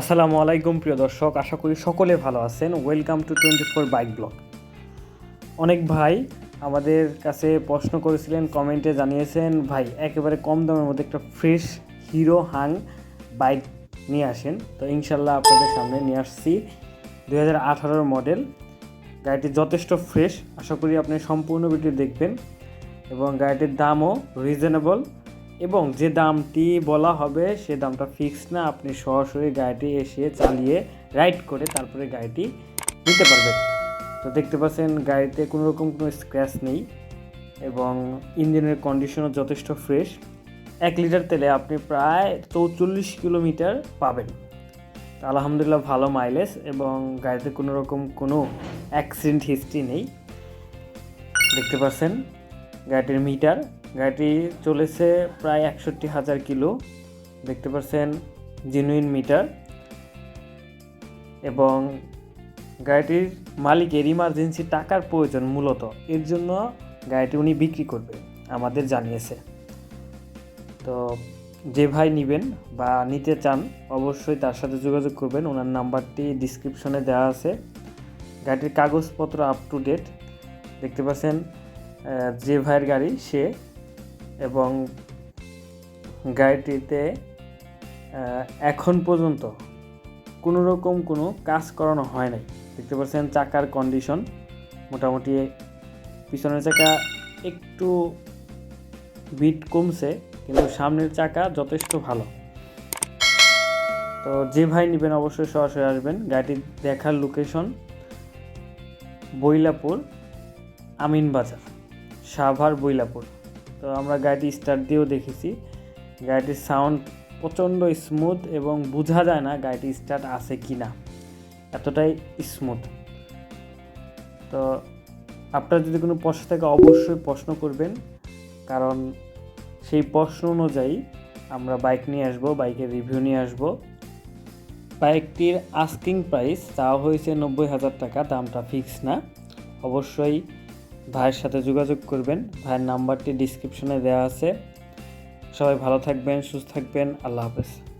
আসসালামু আলাইকুম, প্রিয় দর্শক। আশা করি সকলে ভালো আছেন। Welcome to twenty four bike blog অনেক ভাই আমাদের কাছে প্রশ্ন করেছিলেন কমেন্টে জানিয়েছেন, ভাই, একেবারে কম দামের মধ্যে একটা ফ্রেশ হিরো হাং বাইক নিয়ে আসেন। তো ইনশাল্লাহ আপনাদের সামনে নিয়ে আসছি। দুই হাজার মডেল গাড়িটি যথেষ্ট ফ্রেশ আশা করি আপনি সম্পূর্ণ ভিডিও দেখবেন এবং গাড়িটির দামও রিজনেবল এবং যে দামটি বলা হবে সে দামটা ফিক্স না, আপনি সরাসরি গাড়িটি এসে চালিয়ে রাইড করে তারপরে গাড়িটি নিতে পারবেন। তো দেখতে পাচ্ছেন গাড়িতে কোনো রকম কোনো স্ক্র্যাচ নেই এবং ইঞ্জিনের কন্ডিশনও যথেষ্ট ফ্রেশ এক লিটার তেলে আপনি প্রায় চৌচল্লিশ কিলোমিটার পাবেন। আলহামদুলিল্লাহ ভালো মাইলেজ এবং গাড়িতে কোনো রকম কোনো অ্যাক্সিডেন্ট হিস্ট্রি নেই। দেখতে পাচ্ছেন গাড়িটির মিটার গাড়িটি চলেছে প্রায় একষট্টি হাজার কিলো। দেখতে পাচ্ছেন জেনুইন মিটার এবং গাড়িটির মালিকের ইমার্জেন্সি টাকার প্রয়োজন মূলত। এর জন্য গাড়িটি উনি বিক্রি করবে, আমাদের জানিয়েছে। তো যে ভাই নেবেন বা নিতে চান, অবশ্যই তার সাথে যোগাযোগ করবেন। ওনার নাম্বারটি ডিসক্রিপশনে দেওয়া আছে। গাড়িটির কাগজপত্র আপ টু ডেট দেখতে পাচ্ছেন যে ভাইয়ের গাড়ি, সে এবং গাড়িটিতে এখন পর্যন্ত কোনো রকম কোনো কাজ করানো হয় নাই। দেখতে পাচ্ছেন চাকার কন্ডিশন মোটামুটি পিছনের চাকা একটু বিট কমছে, কিন্তু সামনের চাকা যথেষ্ট ভালো। তো যে ভাই নেবেন অবশ্যই সরাসরি আসবেন। গাড়িটি দেখার লোকেশন বৈলাপুর আমিন বাজার সাভার বৈলাপুর। তো আমরা গাড়িটি স্টার্ট দিয়েও দেখেছি। গাড়িটির সাউন্ড প্রচণ্ড স্মুথ এবং বোঝা যায় না গাড়িটি স্টার্ট আছে কি না এতটাই স্মুথ তো আপনার যদি কোনো প্রশ্ন থাকে, অবশ্যই প্রশ্ন করবেন। কারণ সেই প্রশ্ন অনুযায়ী আমরা বাইক নিয়ে আসব বাইকের রিভিউ নিয়ে আসব। বাইকটির আস্কিং প্রাইস চাওয়া হয়েছে নব্বই হাজার টাকা, দামটা ফিক্স না। অবশ্যই ভাইয়ের সাথে যোগাযোগ করবেন। ভাইয়ের নাম্বারটি ডিসক্রিপশনে দেওয়া আছে। সবাই ভালো থাকবেন, সুস্থ থাকবেন। আল্লাহ হাফেজ।